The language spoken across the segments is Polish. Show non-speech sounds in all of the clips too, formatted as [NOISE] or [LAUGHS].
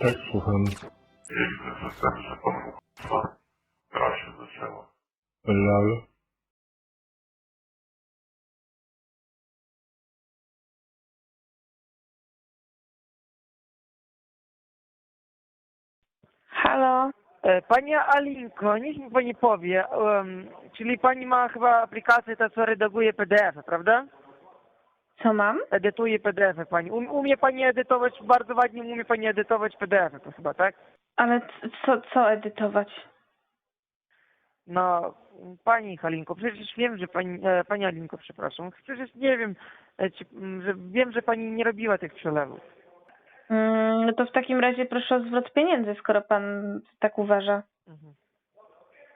Tak, słucham. Piękny system, że pan chyba gra się zaczęła. Lal. Halo? E, Pani Alinko, niech mi pani powie, czyli pani ma chyba aplikację ta, co redaguje PDF, prawda? Co mam? Edytuje PDF pani. Um, umie pani edytować, bardzo ładnie umie pani edytować PDF to chyba, tak? Ale co, co edytować? No, pani Halinko, przecież wiem, że pani, e, pani Alinko, przepraszam, przecież nie wiem, e, czy, m, że wiem, że pani nie robiła tych przelewów. Mm, no to w takim razie proszę o zwrot pieniędzy, skoro pan tak uważa. Mhm.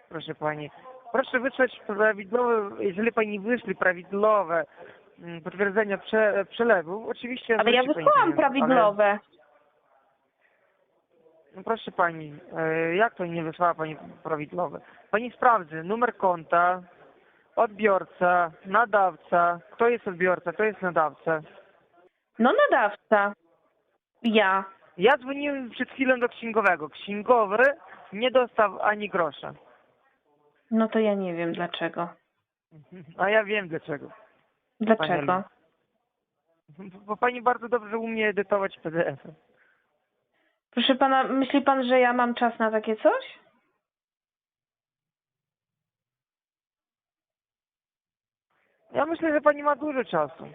Proszę pani, proszę wysłać prawidłowe, jeżeli pani wyszli prawidłowe mm, potwierdzenia prze, przelewu, oczywiście... Ale ja zwróci pani wysłałam pieniądze, ale- prawidłowe. No proszę pani, e, jak to nie wysłała pani prawidłowe? Pani sprawdzi numer konta, odbiorca, nadawca. Kto jest odbiorca, kto jest nadawca? No nadawca. Ja. Ja dzwoniłem przed chwilą do księgowego. Księgowy nie dostał ani grosza. No to ja nie wiem dlaczego. [LAUGHS] A ja wiem dlaczego. Dlaczego? [LAUGHS] Bo pani bardzo dobrze umie edytować PDF. -y. Proszę pana, myśli pan, że ja mam czas na takie coś? Ja myślę, że pani ma dużo czasu.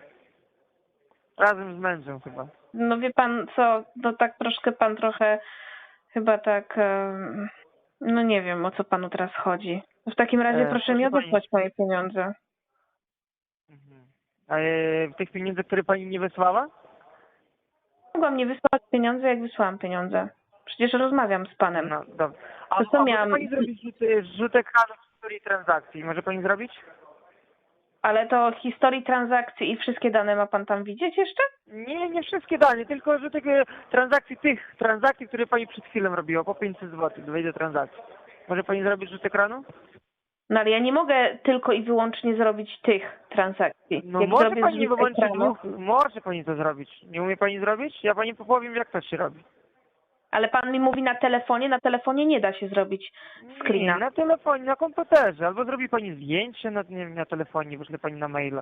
Razem z mężem chyba. No wie pan co, no tak troszkę pan trochę chyba tak, em, no nie wiem o co panu teraz chodzi. W takim razie E, proszę mi proszę pani- odesłać moje pieniądze. Mhm. A e, tych pieniędzy, które pani nie wysłała? Mogłam nie wysłać pieniądze, jak wysłałam pieniądze. Przecież rozmawiam z panem. No, dobrze. A, To co a miałam- może pani zrobić rzut, rzut ekranu historii transakcji? Może pani zrobić? Ale to historii transakcji i wszystkie dane ma pan tam widzieć jeszcze? Nie, nie wszystkie dane, tylko rzut e, transakcji tych transakcji, które pani przed chwilą robiła, po 500 zł, wejdzie transakcji. Może pani zrobić rzut ekranu? No ale ja nie mogę tylko i wyłącznie zrobić tych transakcji. No Jak może zrobię pani wyłączyć ekranu- dwóch, może pani to zrobić. Nie umie pani zrobić? Ja pani powiem, jak to się robi. Ale pan mi mówi na telefonie, na telefonie nie da się zrobić screena. Nie, na telefonie, na komputerze, albo zrobi pani zdjęcie na, nie wiem, na telefonie, wyśle pani na maila.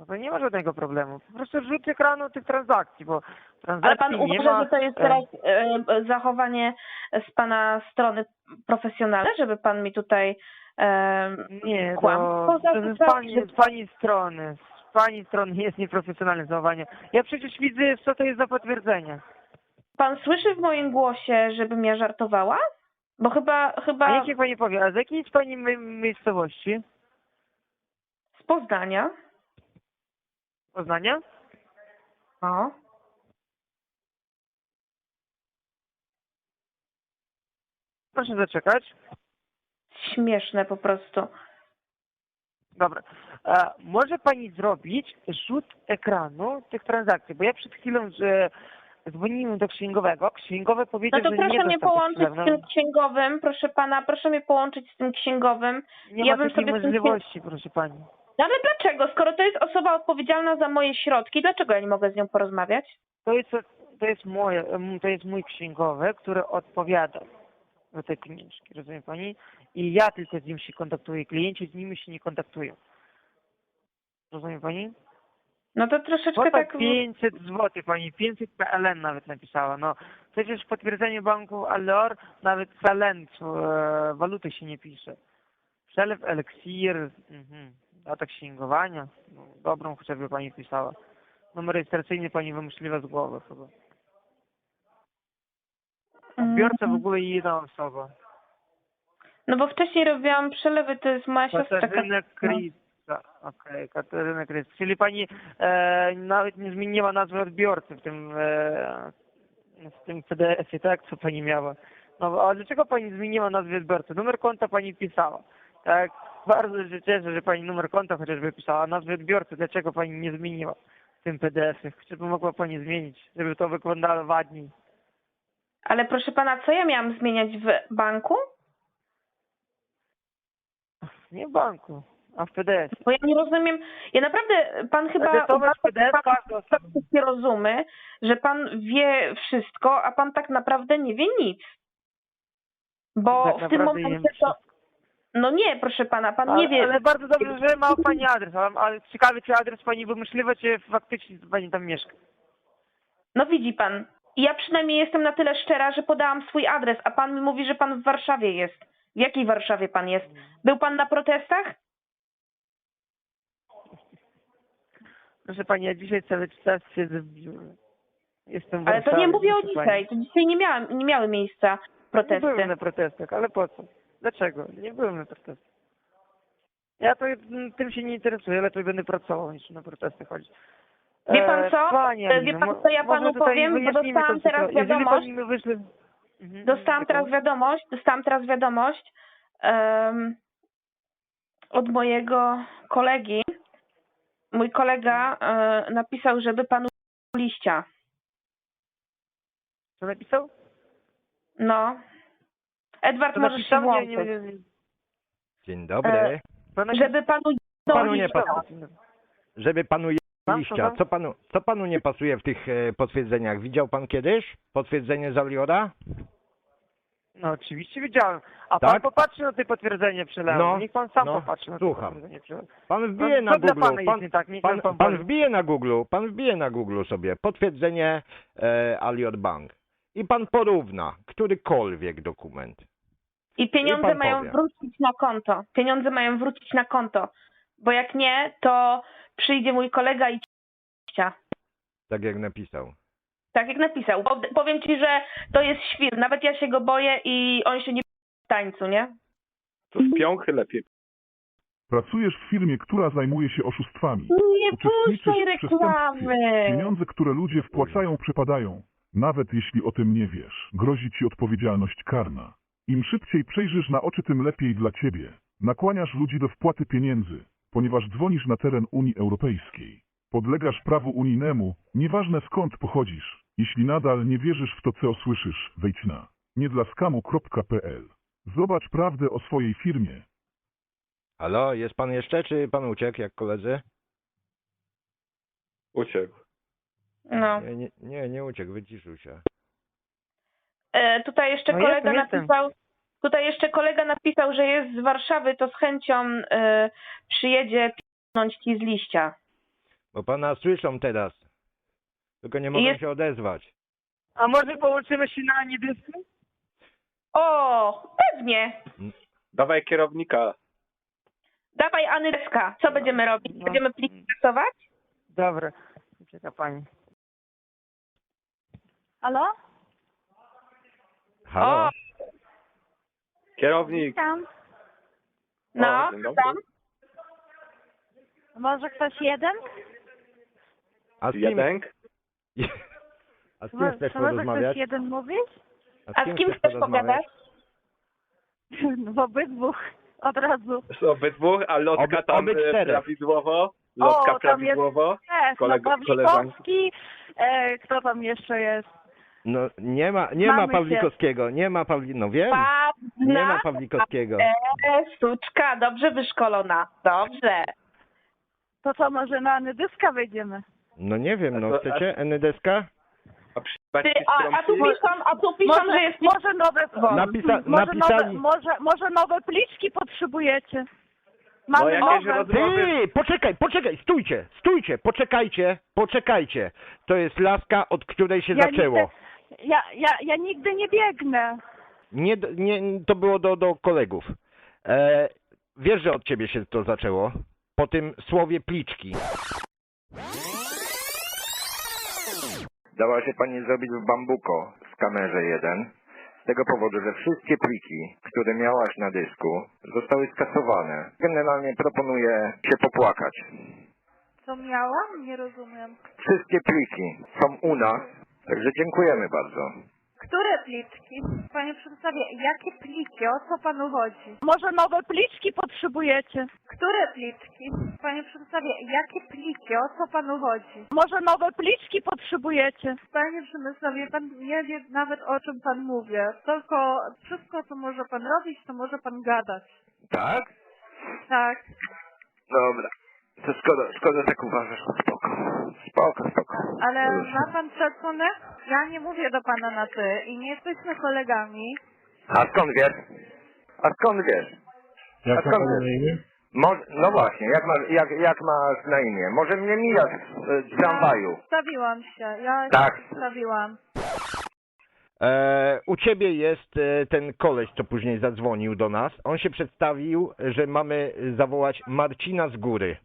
No to nie ma żadnego problemu. Po prostu rzut ekranu tych transakcji, bo transakcji Ale pan nie uważa, ma... że to jest e, teraz e, zachowanie z pana strony profesjonalne, żeby pan mi tutaj Nie, kłamstwo z pani, z pani strony, z pani strony jest nieprofesjonalne zachowanie. Ja przecież widzę, co to jest za potwierdzenie. pan słyszy w moim głosie, żebym ja żartowała? Bo chyba, A chyba niech mi pani powie, a z jakiej jest pani mi- miejscowości? z Poznania. Poznania? O. Proszę zaczekać. Śmieszne po prostu. Dobra. Może pani zrobić rzut ekranu tych transakcji? Bo ja przed chwilą że dzwoniłem do księgowego. Księgowy No powiedział, to że proszę nie mnie dostał połączyć z tym księgowym, proszę pana, proszę mnie połączyć z tym księgowym. Nie ja ma bym takiej sobie z tym możliwości, proszę pani. No ale dlaczego? Skoro to jest osoba odpowiedzialna za moje środki, dlaczego ja nie mogę z nią porozmawiać? To jest, to jest moje, to jest mój księgowy, który odpowiada za te pieniążki, rozumie pani? I ja tylko z nim się kontaktuję, klienci z nimi się nie kontaktują. Rozumie pani? No to troszeczkę Kwota tak... 500 zł, pani 500 PLN nawet napisała. No przecież w potwierdzeniu banku Alor nawet PLN e, waluty się nie pisze. Przelew eliksir, mhm. data księgowania, no, dobrą chociażby pani pisała. Numer rejestracyjny pani wymyśliła z głowy chyba. Odbiorca w Mm, ogóle jedna osoba. No bo wcześniej robiłam przelewy, to jest moja siostra. Katarzyna Krysta. Okej, Katarzyna Krysta. Czyli pani e, nawet nie zmieniła nazwy odbiorcy w tym, e, w tym PDF-ie, tak? Co pani miała. No a dlaczego pani zmieniła nazwę odbiorcy? Numer konta pani pisała. Tak? Bardzo się cieszę, że pani numer konta chociażby pisała. A nazwę odbiorcy dlaczego pani nie zmieniła w tym PDF-ie? Żeby mogła pani zmienić, żeby to wyglądało ładniej. Ale proszę pana, co ja miałam zmieniać w banku? Nie w banku, a w PDF. Bo ja nie rozumiem. Ja naprawdę, pan chyba Edytować PDF że pan wszystkie rozumy że pan wie wszystko, a pan tak naprawdę nie wie nic. Bo Tak w tym naprawdę momencie wiem to. No nie, proszę pana, pan nie wie. ale bardzo dobrze, że ma pani adres, ale, ale ciekawy, czy adres pani wymyśliwa, czy faktycznie pani tam mieszka. No widzi pan. Ja przynajmniej jestem na tyle szczera, że podałam swój adres, a pan mi mówi, że pan w Warszawie jest. W jakiej Warszawie pan jest? Był pan na protestach? Proszę pani, ja dzisiaj cały czas siedzę w biurze. Jestem w Ale to Warszawie, nie mówię o proszę dzisiaj. To dzisiaj nie, miałam, nie miały miejsca Nie protesty. byłem na protestach, ale po co? Dlaczego? Nie byłem na protestach. Ja to mm, tym się nie interesuję, lepiej będę pracował niż na protesty chodzić. Wie pan E, co? E, wie Alino, pan co ja może panu powiem? Bo dostałam tę teraz wiadomość-. Mhm, Dostałam teraz wiadomość, dostałam teraz wiadomość em, od mojego kolegi. Mój kolega e, napisał, żeby panu liścia. Co napisał? No. Edward, Co możesz się włączyć. Dzień dobry. E? Żeby panu Panu nie liścia. Żeby panu liścia. Co panu, co panu nie pasuje w tych e, potwierdzeniach? Widział pan kiedyś potwierdzenie z Aliora? No oczywiście widziałem. A pan Tak? popatrzy na te potwierdzenie przelewu. No, Niech pan sam no, popatrzy na te słucham. potwierdzenie przelewu. Pan wbije No, na co dla Google. pana jest Pan, nie tak? Niech pan, pan pan powie. wbije na Google. Pan wbije na Google sobie potwierdzenie e, Alior Bank. I pan porówna którykolwiek dokument. I I pieniądze pan mają powie. wrócić na konto. Pieniądze mają wrócić na konto. Bo jak nie, to przyjdzie mój kolega i liścia. Tak jak napisał. Tak jak napisał. Powiem ci, że to jest świr. Nawet ja się go boję i on się nie w tańcu, nie? To z piąchy lepiej. Pracujesz w firmie, która zajmuje się oszustwami. Nie puszczaj reklamy. Pieniądze, które ludzie wpłacają, przepadają. Nawet jeśli o tym nie wiesz, grozi ci odpowiedzialność karna. Im szybciej przejrzysz na oczy, tym lepiej dla ciebie. Nakłaniasz ludzi do wpłaty pieniędzy, ponieważ dzwonisz na teren Unii Europejskiej. Podlegasz prawu unijnemu, nieważne skąd pochodzisz. Jeśli nadal nie wierzysz w to, co słyszysz, wejdź na niedlaskamu.pl. Zobacz prawdę o swojej firmie. Halo, jest pan jeszcze, czy pan uciekł jak koledzy? Uciekł. No. Nie, nie, nie, nie uciekł, wyciszył się. E, tutaj jeszcze No kolega jestem, jestem. napisał. Tutaj jeszcze kolega napisał, że jest z Warszawy, to z chęcią e, przyjedzie p***nąć ci z liścia. Bo pana słyszą teraz. Tylko nie mogą Jest- się odezwać. A może połączymy się na niebieskim? O, pewnie. Dawaj kierownika. Dawaj Anyska. Co będziemy robić? No. Będziemy pliki kasować? Dobra. Czeka pani. Halo? Halo? Kierownik. Tam. no, O, dzień dobry. tam. Może ktoś jeden? A z kim, Jeden. [LAUGHS] a z kim Mo- chcesz może porozmawiać? ktoś jeden mówić? A z kim chcesz pogadać? [LAUGHS] W obydwu. Od razu. Z obydwu, a lotka Oby- tam oby e, czterech. prawidłowo. Lotka O, tam jest- prawidłowo. Też, Kolego- no. Pawlikowski. E, kto tam jeszcze jest? No nie ma, nie ma Mamy Pawlikowskiego, nie ma Pawli... No wiem, nie ma Pawna, Pawlikowskiego. e, sztuczka, dobrze wyszkolona. Dobrze. To co, może na Anydyska wejdziemy? No nie wiem, A no to- chcecie NDSK? A Ty, a, a tu piszą, a tu piszą, Może, że jest może nowe... Napisa- może, napisali- nowe może, może nowe pliczki potrzebujecie? No Mamy jakieś nowe. Ty, poczekaj, poczekaj, stójcie, stójcie, poczekajcie, poczekajcie. To jest laska, od której się Ja zaczęło. nigdy- Ja, ja, ja nigdy nie biegnę. Nie, nie, to było do, do kolegów. E, wiesz, że od ciebie się to zaczęło? Po tym słowie pliczki. Dała się pani zrobić w Bambuko w kamerze 1 z tego powodu, że wszystkie pliki, które miałaś na dysku, zostały skasowane. Generalnie proponuję się popłakać. Co miałam? Nie rozumiem. Wszystkie pliki są u nas, także dziękujemy bardzo. Które pliczki? Panie przedstawie, jakie pliki? O co panu chodzi? Może nowe pliczki potrzebujecie? Które pliczki? Panie przedstawie, jakie pliki? O co panu chodzi? Może nowe pliczki potrzebujecie? Panie Przemysławie, pan nie wie nawet o czym pan mówi. Tylko wszystko, co może pan robić, to może pan gadać. Tak? Tak. Dobra. To szkoda, szkoda tak uważasz, to spoko. Spoko, spoko. Ale ma pan szacunek? Ja nie mówię do pana na ty i nie jesteśmy kolegami. A skąd wiesz? A skąd wiesz? Jak A skąd wiesz? Mo- no właśnie, jak, ma, jak, jak masz na imię? Może mnie mijasz w, w tramwaju? Stawiłam się, ja Tak. się stawiłam. E, u ciebie jest e, ten koleś, co później zadzwonił do nas. On się przedstawił, że mamy zawołać Marcina z góry.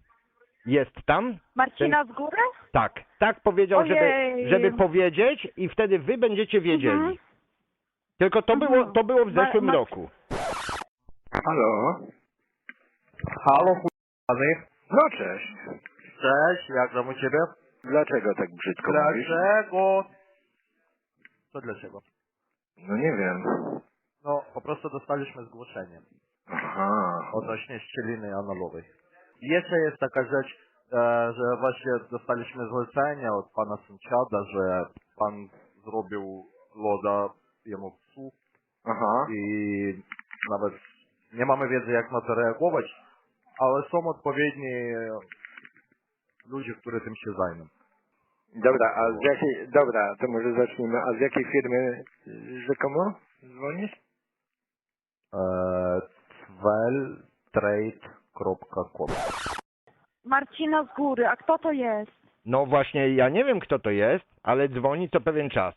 Jest tam? Marcina z góry? Tak. Tak powiedział, żeby, Ojej. żeby powiedzieć i wtedy wy będziecie wiedzieli. Mhm. Tylko to Mhm. było, to było w Ma- zeszłym Ma- roku. Halo? Halo, chłopany. No cześć. Cześć, jak tam u ciebie? Dlaczego tak brzydko mówisz? Dlaczego? Co dlaczego? No nie wiem. No, po prostu dostaliśmy zgłoszenie Aha. odnośnie ścieliny analowej. Jeszcze jest taka rzecz, e, że właśnie dostaliśmy zlecenie od pana sąsiada, że pan zrobił loda jemu psu Aha. i nawet nie mamy wiedzy jak na to reagować, ale są odpowiedni ludzie, którzy tym się zajmą. Dobra, a z jakiej... Dobra, to może zacznijmy. A z jakiej firmy rzekomo dzwonisz? Tweltrade.com Marcina z góry, a kto to jest? No właśnie, ja nie wiem kto to jest, ale dzwoni co pewien czas.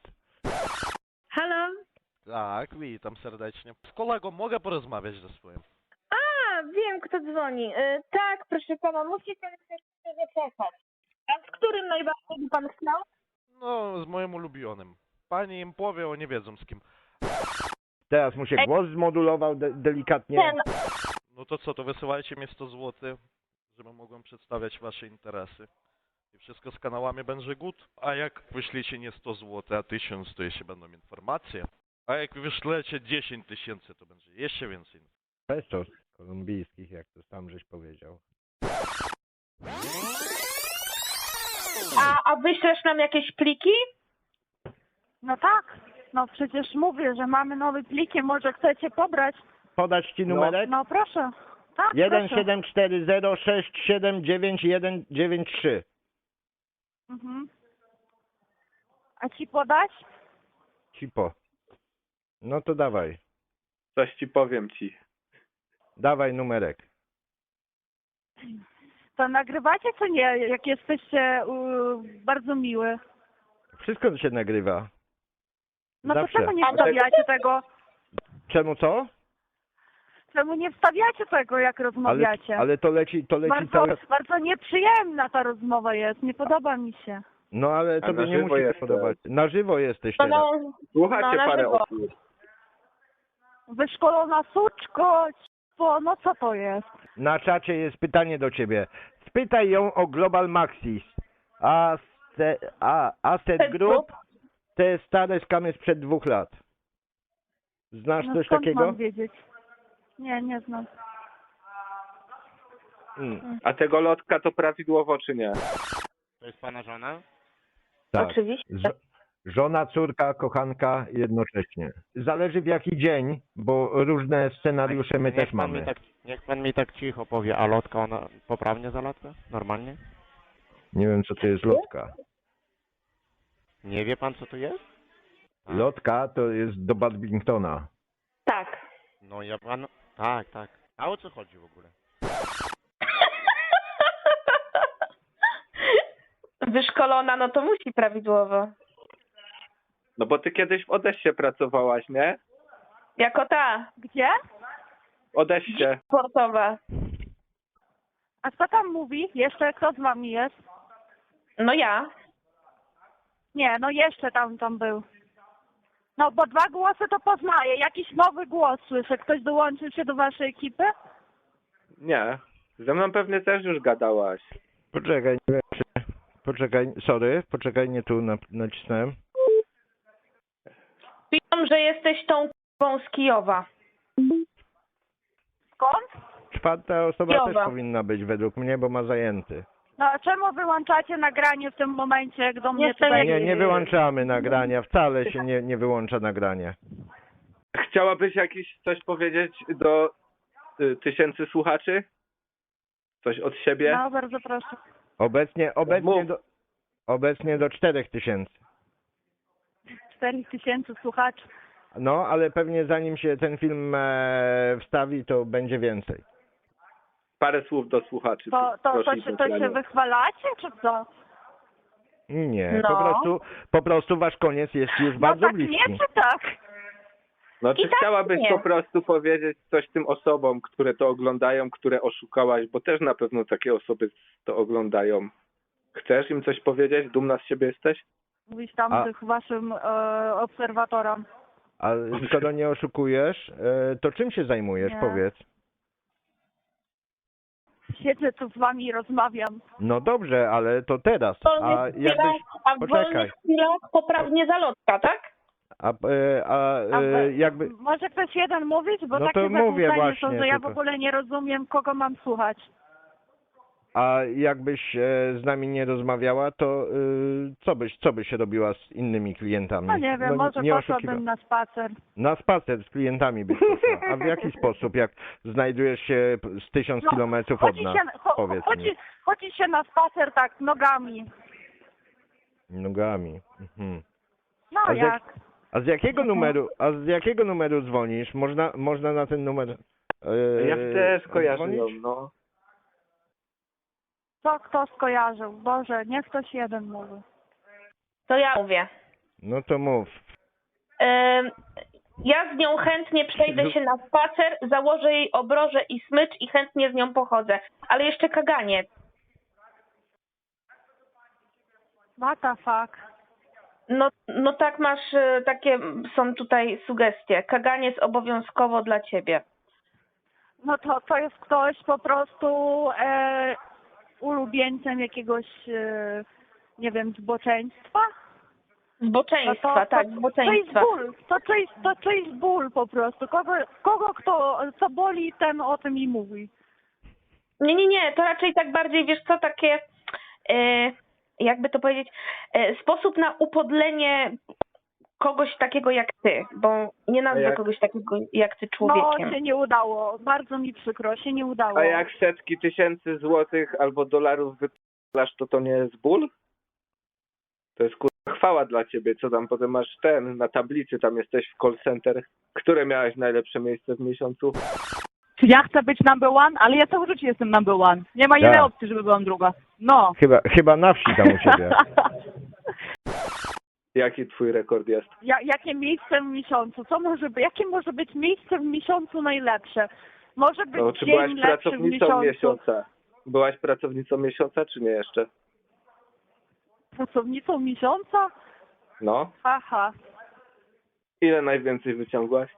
Halo? Tak, witam serdecznie. Z kolegą mogę porozmawiać ze swoim? A, wiem, kto dzwoni. Y, tak, proszę pana, musi pan jeszcze zaczekać. A z którym najbardziej by pan chciał? No, z moim ulubionym. Pani im powie, oni wiedzą z kim. Teraz mu się Ej. głos zmodulował de delikatnie. Ten, No to co, to wysyłajcie mi 100 zł, żebym mogłem przedstawiać wasze interesy. I wszystko z kanałami będzie good. A jak wyślecie nie 100 zł, a 1000, to jeszcze będą informacje. A jak wyślecie 10 tysięcy, to będzie jeszcze więcej. Pesos kolumbijskich, jak to sam żeś powiedział. a, a wyślesz nam jakieś pliki? No tak, no przecież mówię, że mamy nowe pliki, może chcecie pobrać? Podać ci numerek? No proszę. Tak, proszę. siedem cztery zero sześć siedem dziewięć jeden dziewięć trzy. Mhm. A ci podać? Cipo. No to dawaj. Coś ci powiem ci. Dawaj numerek. To nagrywacie czy nie, jak jesteście y, bardzo miły? Wszystko się nagrywa. No Zawsze. to czemu nie wstawiacie tego? Czemu co? Czemu nie wstawiacie tego, jak Ale, rozmawiacie? ale to leci, to leci bardzo, całe... bardzo nieprzyjemna ta rozmowa jest, nie podoba mi się. No ale tobie na nie żywo musi się podobać. Na żywo jesteś No, teraz. no, Słuchacie No, na parę żywo. osób. Wyszkolona suczko, bo no co to jest? Na czacie jest pytanie do ciebie. Spytaj ją o Global Maxis. Asset, a, Asset Asset Group Group? te stare skamy sprzed dwóch lat. Znasz No coś skąd takiego? mam wiedzieć? Nie, nie znam. Mm, A tego lotka to prawidłowo czy nie? To jest pana żona? tak. oczywiście. Żo- żona, córka, kochanka jednocześnie. Zależy w jaki dzień, bo różne scenariusze my też mamy. tak, niech pan mi tak cicho powie, a lotka ona poprawnie zalatka? Normalnie? Nie wiem co to jest lotka. Nie wie pan co to jest? Lotka to jest do badmintona. Tak. No ja pan... Tak, tak. A o co chodzi w ogóle? [LAUGHS] Wyszkolona, no to musi prawidłowo. No bo ty kiedyś w Odessie pracowałaś, nie? Jako ta, Gdzie? W Odessie. sportowa. A kto tam mówi? Jeszcze kto z wami jest? No ja. Nie, no jeszcze tam tam był. No bo dwa głosy to poznaję. Jakiś nowy głos słyszę. Ktoś dołączył się do waszej ekipy? Nie. Ze mną pewnie też już gadałaś. Poczekaj, nie wiem czy... Poczekaj, sorry, poczekaj, nie tu nap- nacisnąłem. Piszą, że jesteś tą k***ą z Kijowa. Skąd? Czwarta osoba Jowa. też powinna być według mnie, bo ma zajęty. No a czemu wyłączacie nagranie w tym momencie, jak do mnie Jestem tutaj... Nie, nie wyłączamy nagrania, wcale się nie, nie wyłącza nagrania. Chciałabyś jakiś coś powiedzieć do y, tysięcy słuchaczy? Coś od siebie? No bardzo proszę. Obecnie, obecnie, Mów. do, Obecnie do 4000. 4 tysięcy słuchaczy. No, ale pewnie zanim się ten film e, wstawi, to będzie więcej. Parę słów do słuchaczy. To, to, to, się, to się wychwalacie, czy co? Nie, No. po prostu, po prostu wasz koniec jest już No bardzo tak bliski. nie, czy tak? No czy I tak chciałabyś nie. po prostu powiedzieć coś tym osobom, które to oglądają, które oszukałaś, bo też na pewno takie osoby to oglądają. Chcesz im coś powiedzieć? Dumna z siebie jesteś? Mówisz tam A- tych waszym e, obserwatorom. A skoro nie oszukujesz, e, to czym się zajmujesz, Nie. powiedz? Siedzę tu z wami i rozmawiam. No dobrze, ale to teraz. A wolnych chwilach, jakbyś, a w poczekaj. wolnych chwilach poprawnie zalotka, tak? a, e, a A e, wy- jakby, Może ktoś jeden mówić? Bo No takie to mówię zakłócenie są, właśnie, że ja w ogóle nie rozumiem, kogo mam słuchać. A jakbyś e, z nami nie rozmawiała, to e, co byś, co byś robiła z innymi klientami? No nie wiem, może nie poszłabym na spacer. Na spacer z klientami byś poszła. A w jaki [LAUGHS] sposób, jak znajdujesz się z tysiąc No, kilometrów od nas? się, cho, Powiedz chodzi, mi. chodzi się na spacer tak nogami. Nogami. Mhm. No A jak- jak? A z jakiego Mhm. numeru, a z jakiego numeru dzwonisz? Można, można na ten numer e, Ja też kojarzę ją, no. Co kto skojarzył? Boże, niech ktoś jeden mówi. To ja mówię. No to mów. Ym, Ja z nią chętnie przejdę się na spacer, założę jej obroże i smycz i chętnie z nią pochodzę. Ale jeszcze kaganie. What the fuck? No, no tak masz, y, takie są tutaj sugestie. Kaganie jest obowiązkowo dla ciebie. No to, to jest ktoś po prostu e, ulubieńcem jakiegoś, e, nie wiem, zboczeństwa? No Zboczeństwa, to, tak, to, zboczeństwa. To jest ból, to czyjś, to czyjś ból po prostu. Kogo, kogo kto, co boli, ten o tym i mówi. Nie, nie, nie, to raczej tak bardziej, wiesz co, takie, e, jakby to powiedzieć, e, sposób na upodlenie kogoś takiego jak ty, bo nie nazwę jak- kogoś takiego jak ty No człowiekiem. się nie udało, bardzo mi przykro, się nie udało. A jak setki tysięcy złotych albo dolarów wyplasz, to to nie jest ból? To jest kurwa chwała dla ciebie, co tam potem masz ten, na tablicy tam jesteś w call center. Które miałeś najlepsze miejsce w miesiącu? Czy ja chcę być number one? Ale ja całe życie jestem number one. Nie ma Tak. innej opcji, żeby byłam druga. No. Chyba, chyba na wsi tam u ciebie. [LAUGHS] Jaki twój rekord jest? Ja, jakie miejsce w miesiącu? Co może być? Jakie może być miejsce w miesiącu najlepsze? Może być No, czy dzień byłaś lepszy w pracownicą miesiącu. miesiąca? Byłaś pracownicą miesiąca, czy nie jeszcze? Pracownicą miesiąca? No. Haha. Ile najwięcej wyciągłaś?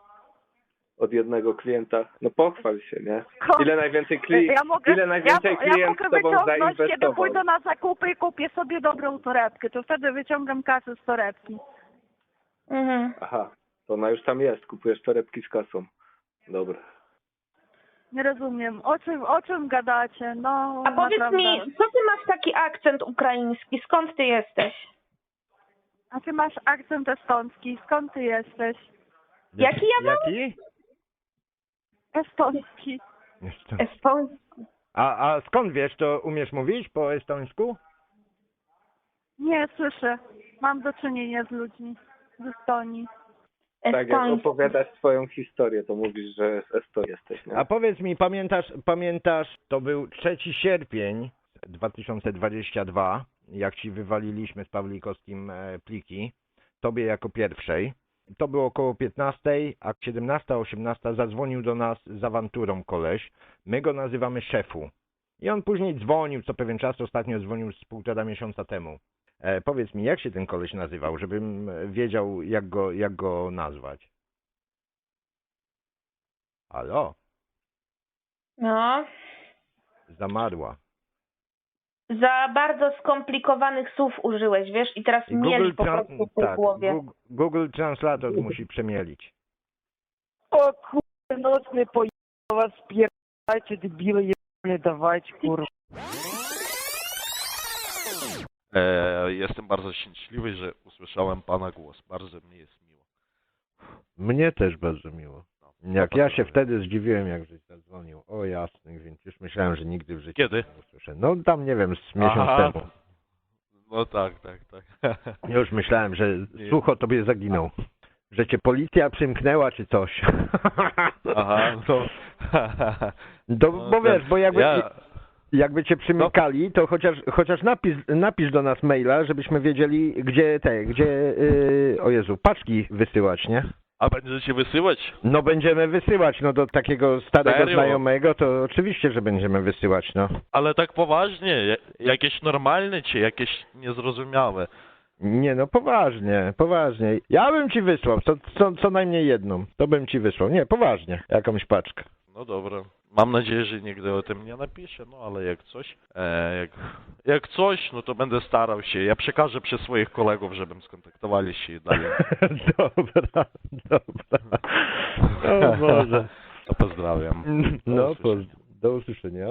Od jednego klienta? No pochwal się, nie? Ile najwięcej kli... ja mogę, ile najwięcej ja, ja klient mogę z tobą wyciągnąć, kiedy zainwestował? pójdę na zakupy i kupię sobie dobrą torebkę, to wtedy wyciągam kasę z torebki. Mhm. Aha, to ona już tam jest, kupujesz torebki z kasą. Dobra. Nie rozumiem. O czym, o czym gadacie? No, A powiedz naprawdę. mi, co ty masz taki akcent ukraiński? Skąd ty jesteś? A ty masz akcent estoński. Skąd ty jesteś? Jaki ja mam? Jaki? Estoński. Jeszcze. Estoński. A, a skąd wiesz, to umiesz mówić po estońsku? Nie, słyszę. Mam do czynienia z ludźmi z Estonii. Tak jak Estoński. opowiadasz swoją historię, to mówisz, że z Estonii jesteś, nie? A powiedz mi, pamiętasz, pamiętasz, to był 3 sierpień 2022, jak ci wywaliliśmy z Pawlikowskim e, pliki, tobie jako pierwszej. To było około 15, a 17, 18 zadzwonił do nas z awanturą koleś. My go nazywamy szefu. I on później dzwonił co pewien czas, ostatnio dzwonił z półtora miesiąca temu. E, powiedz mi, jak się ten koleś nazywał, żebym wiedział, jak go, jak go nazwać. Halo? No, Zamarła. Za bardzo skomplikowanych słów użyłeś, wiesz, i teraz mieli po Tran- prostu w tej tak, głowie. Google, Google Translator musi przemielić. O kurde, noc mnie pojechała, spierdajcie debile, nie dawajcie kurwa. E, jestem bardzo szczęśliwy, że usłyszałem pana głos. Bardzo mi jest miło. Mnie też bardzo miło. No, Jak to ja się wtedy zdziwiłem, jak żeś zadzwonił. O jasny, więc już myślałem, że nigdy w życiu Kiedy? nie usłyszę. No tam nie wiem, z miesiąc Aha. temu. No tak, tak, tak. [LAUGHS] Już myślałem, że Nie. sucho tobie zaginął. Że cię policja przymknęła czy coś. [LAUGHS] Aha, no. [LAUGHS] Do, No, bo wiesz, bo jakby, Ja, jakby cię przymykali, to chociaż, chociaż napisz, napisz do nas maila, żebyśmy wiedzieli, gdzie te, gdzie, yy, o Jezu, paczki wysyłać, nie? A będziecie wysyłać? No będziemy wysyłać, no do takiego starego Serio? znajomego, to oczywiście, że będziemy wysyłać, no. Ale tak poważnie, ja- jakieś normalne czy jakieś niezrozumiałe? Nie no, poważnie, poważnie. Ja bym ci wysłał, co, co, co najmniej jedną, to bym ci wysłał. Nie, poważnie, jakąś paczkę. No dobra. Mam nadzieję, że nigdy o tym nie napiszę, no ale jak coś, e, jak, jak coś, no to będę starał się. Ja przekażę przez swoich kolegów, żebym skontaktowali się i dalej. [LAUGHS] dobra, dobra. O Boże. To pozdrawiam. No, usłyszenia. poz- do usłyszenia.